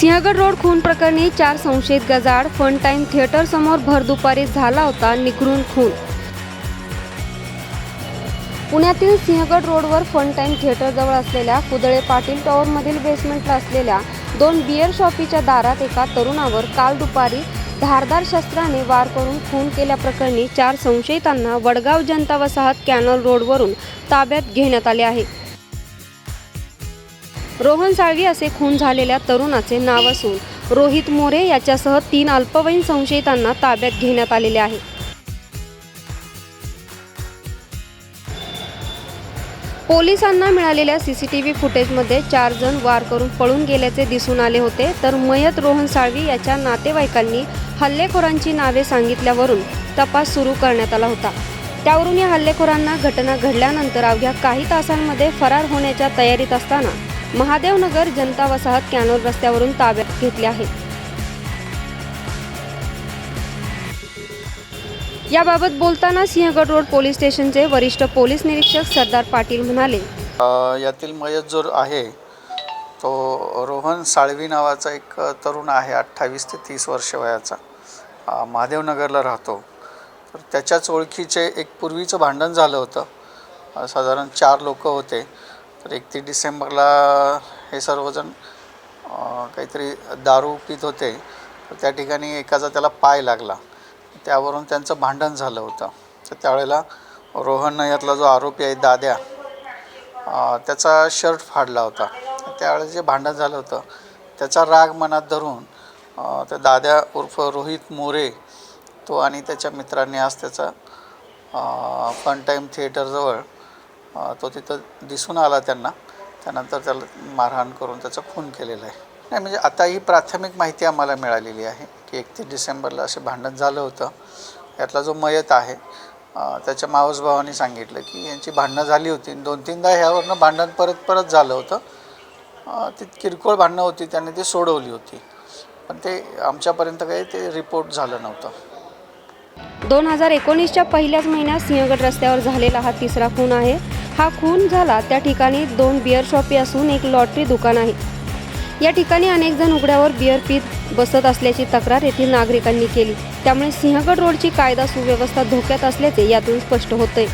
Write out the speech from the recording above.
Sinhagad road खून प्रकरणी चार संशयित गजाड फन टाइम थिएटर समोर भर दुपारी झाला होता निखरून खून. पुण्यातील सिंहगड रोडवर फन टाइम थिएटरजवळ असलेल्या कुदळे पाटील टॉवरमधील बेसमेंटला असलेल्या दोन बिअर शॉपीच्या दारात एका तरुणावर काल दुपारी धारदार शस्त्राने वार करून खून केल्याप्रकरणी चार संशयितांना वडगाव जनता वसाहत कॅनल रोडवरून ताब्यात घेण्यात आले आहे. रोहन साळवी असे खून झालेल्या तरुणाचे नाव असून रोहित मोरे याच्यासह तीन अल्पवयीन संशयितांना ताब्यात घेण्यात आलेले आहे. पोलिसांना मिळालेल्या सी सी टी व्ही फुटेजमध्ये चार जण वार करून पळून गेल्याचे दिसून आले होते. तर मयत रोहन साळवी याच्या नातेवाईकांनी हल्लेखोरांची नावे सांगितल्यावरून तपास सुरू करण्यात आला होता. त्यावरून या हल्लेखोरांना घटना घडल्यानंतर अवघ्या काही तासांमध्ये फरार होण्याच्या तयारीत असताना महादेवनगर जनता वसाहत कॅनोल रस्त्यावरून ताब्यात घेतले आहे. याबाबत बोलताना सिंहगड रोड पोलीस स्टेशनचे वरिष्ठ पोलीस निरीक्षक सरदार पाटील म्हणाले यातील मयत जो आहे. तो रोहन साळवी नावाचा एक तरुण आहे अठ्ठावीस ते तीस वर्ष वयाचा. महादेवनगरला राहतो. तर त्याच्याच ओळखीचे एक पूर्वीचं भांडण झालं होतं. साधारण चार लोक होते. तर एकतीस डिसेंबरला हे सर्वजण काहीतरी दारू पित होते. तर त्या ठिकाणी एकाचा त्याला पाय लागला. त्यावरून त्यांचं भांडण झालं होतं. तर त्यावेळेला रोहन यातला जो आरोपी आहे दाद्या त्याचा शर्ट फाडला होता. त्यावेळेस जे भांडण झालं होतं त्याचा राग मनात धरून त्या दाद्या उर्फ रोहित मोरे तो आणि त्याच्या मित्रांनी आज त्याचा फन टाईम थिएटरजवळ तो तिथं दिसून आला त्यांना. त्यानंतर त्याला मारहाण करून त्याचा खून केलेला आहे. नाही म्हणजे आता ही प्राथमिक माहिती आम्हाला मिळालेली आहे की एकतीस डिसेंबरला असे भांडण झालं होतं. यातला जो मयत आहे त्याच्या मावसभावाने सांगितलं की यांची भांडणं झाली होती. दोन तीनदा ह्यावरनं भांडण परत परत झालं होतं. ती किरकोळ भांडणं होती त्याने ती सोडवली होती. पण ते आमच्यापर्यंत काही ते रिपोर्ट झालं नव्हतं. दोन हजार एकोणीसच्या पहिल्याच महिन्यात सिंहगड रस्त्यावर झालेला हा तिसरा खून आहे. हा खून झाला त्या ठिकाणी दोन बिअर शॉपी असून एक लॉटरी दुकान आहे. या ठिकाणी अनेक जण उघड्यावर बिअर पीत बसत असल्याची तक्रार येथील नागरिकांनी केली. त्यामुळे सिंहगड रोडची कायदा सुव्यवस्था धोक्यात असल्याचे यातून स्पष्ट होतंय.